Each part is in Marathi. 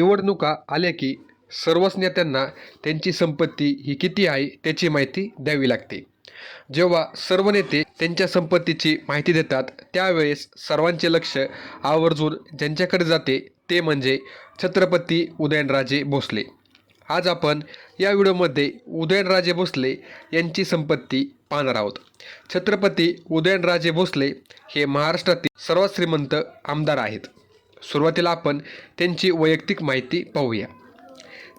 निवडणुका आल्या की सर्वच नेत्यांना त्यांची संपत्ती ही किती आहे त्याची माहिती द्यावी लागते. जेव्हा सर्व नेते त्यांच्या संपत्तीची माहिती देतात त्यावेळेस सर्वांचे लक्ष आवर्जून ज्यांच्याकडे जाते ते म्हणजे छत्रपती उदयनराजे भोसले. आज आपण या व्हिडिओमध्ये उदयनराजे भोसले यांची संपत्ती पाहणार आहोत. छत्रपती उदयनराजे भोसले हे महाराष्ट्रातील सर्वात श्रीमंत आमदार आहेत. सुरुवातीला आपण त्यांची वैयक्तिक माहिती पाहूया.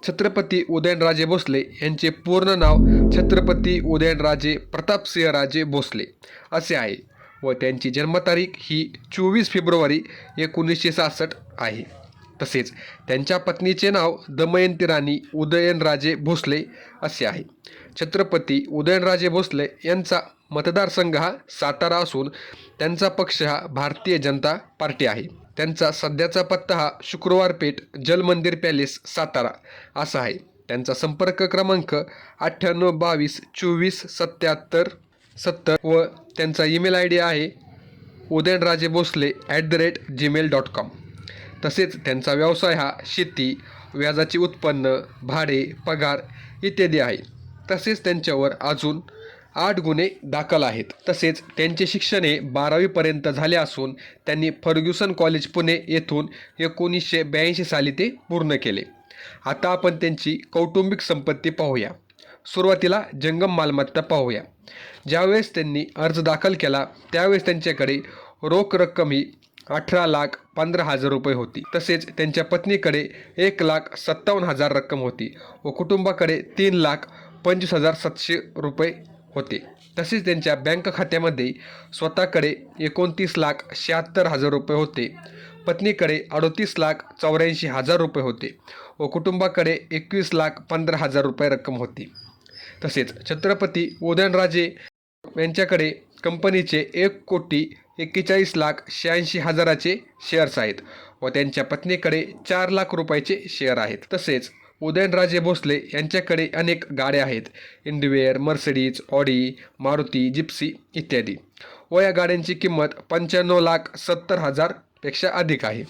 छत्रपती उदयनराजे भोसले यांचे पूर्ण नाव छत्रपती उदयनराजे प्रतापसिंहराजे भोसले असे आहे व त्यांची जन्मतारीख ही चोवीस फेब्रुवारी एकोणीसशे सहासष्ट आहे. तसेच त्यांच्या पत्नीचे नाव दमयंती राणी उदयनराजे भोसले असे आहे. छत्रपती उदयनराजे भोसले यांचा मतदारसंघ हा सातारा असून त्यांचा पक्ष हा भारतीय जनता पार्टी आहे. त्यांचा सध्याचा पत्ता हा शुक्रवार पेठ जलमंदिर पॅलेस सातारा. असा आहे. त्यांचा संपर्क क्रमांक अठ्ठ्याण्णव बावीस चोवीस सत्याहत्तर सत्तर व त्यांचा ईमेल आय डी आहे Udayanraje Bhosale at the rate Gmail dot com तसेच त्यांचा व्यवसाय हा शेती व्याजाचे उत्पन्न भाडे पगार इत्यादी आहे. तसेच त्यांच्यावर अजून आठ गुन्हे दाखल आहेत. तसेच त्यांचे शिक्षण हे बारावीपर्यंत झाले असून त्यांनी फर्ग्युसन कॉलेज पुणे येथून एकोणीसशे ब्याऐंशी साली ते पूर्ण केले. आता आपण त्यांची कौटुंबिक संपत्ती पाहूया. सुरुवातीला जंगम मालमत्ता पाहूया. ज्यावेळेस त्यांनी अर्ज दाखल केला त्यावेळेस त्यांच्याकडे रोख रक्कम ही अठरा लाख पंधरा हजार रुपये होती. तसेच त्यांच्या पत्नीकडे एक लाख सत्तावन्न हजार रक्कम होती व कुटुंबाकडे तीन लाख पंचवीस हजार सातशे रुपये होते. तसेच त्यांच्या बँक खात्यामध्ये स्वतःकडे एकोणतीस लाख शहात्तर हजार रुपये होते. पत्नीकडे अडोतीस लाख चौऱ्याऐंशी हजार रुपये होते व कुटुंबाकडे एकवीस लाख पंधरा हजार रुपये रक्कम होती. तसेच छत्रपती उदयनराजे यांच्याकडे कंपनीचे एक कोटी एक्केचाळीस लाख शहाऐंशी हजाराचे शेअर्स आहेत व त्यांच्या पत्नीकडे चार लाख रुपयाचे शेअर आहेत. तसेच उदयनराजे भोसले यांच्याकडे अनेक गाड्या आहेत. Endeavour Mercedes Audi Maruti Gypsy इत्यादी. व या गाड्यांची किंमत पंच्याण्णव लाख सत्तर हजारपेक्षा अधिक आहे.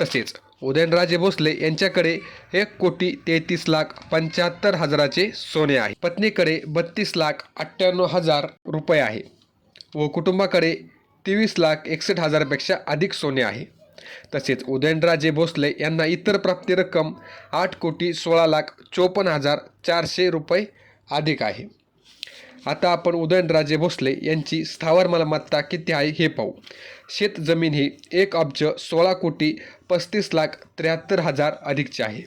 तसेच उदयनराजे भोसले यांच्याकडे एक कोटी तेहतीस लाख पंच्याहत्तर हजाराचे सोने आहे. पत्नीकडे बत्तीस लाख अठ्ठ्याण्णव हजार रुपये आहे. व कुटुंबाकडे तेवीस लाख एकसष्ट हजारापेक्षा अधिक सोने आहे. तसेच उदयनराजे भोसले यांना इतर प्राप्ती रक्कम आठ कोटी सोळा लाख चोपन्न हजार चारशे रुपये अधिक आहे. आता आपण उदयनराजे भोसले यांची स्थावर मालमत्ता किती आहे हे पाहू. शेत जमीन ही एक अब्ज सोळा कोटी पस्तीस लाख त्र्याहत्तर हजार अधिकची आहे.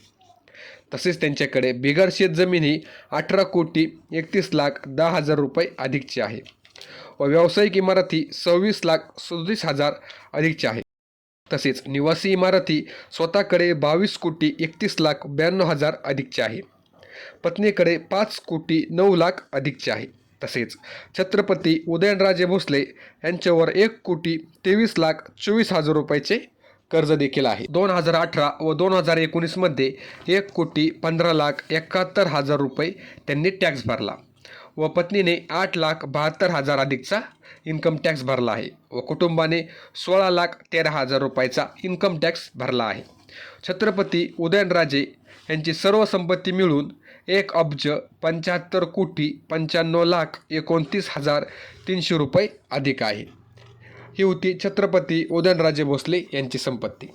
तसेच त्यांच्याकडे बिगर शेत जमीन ही अठरा कोटी एकतीस लाख दहा हजार रुपये अधिकची आहे. व व्यावसायिक इमारती सव्वीस लाख सदतीस हजार अधिकची आहे. तसेच निवासी इमारती स्वतःकडे बावीस कोटी एकतीस लाख ब्याण्णव हजार अधिकचे आहे. पत्नीकडे पाच कोटी नऊ लाख अधिकचे आहे. तसेच छत्रपती उदयनराजे भोसले यांच्यावर एक कोटी तेवीस लाख चोवीस हजार रुपयाचे कर्ज देखील आहे. दोन हजार अठरा व दोन हजार एकोणीसमध्ये एक कोटी पंधरा लाख एकाहत्तर हजार रुपये त्यांनी टॅक्स भरला. व पत्नीने आठ लाख बहात्तर हजार अधिकचा इन्कम टॅक्स भरला आहे व कुटुंबाने सोळा लाख तेरा हजार रुपयाचा इन्कम टॅक्स भरला आहे. छत्रपती उदयनराजे यांची सर्व संपत्ती मिळून एक अब्ज पंच्याहत्तर कोटी पंच्याण्णव लाख एकोणतीस हजार तीनशे रुपये अधिक आहे. ही होती छत्रपती उदयनराजे भोसले यांची संपत्ती.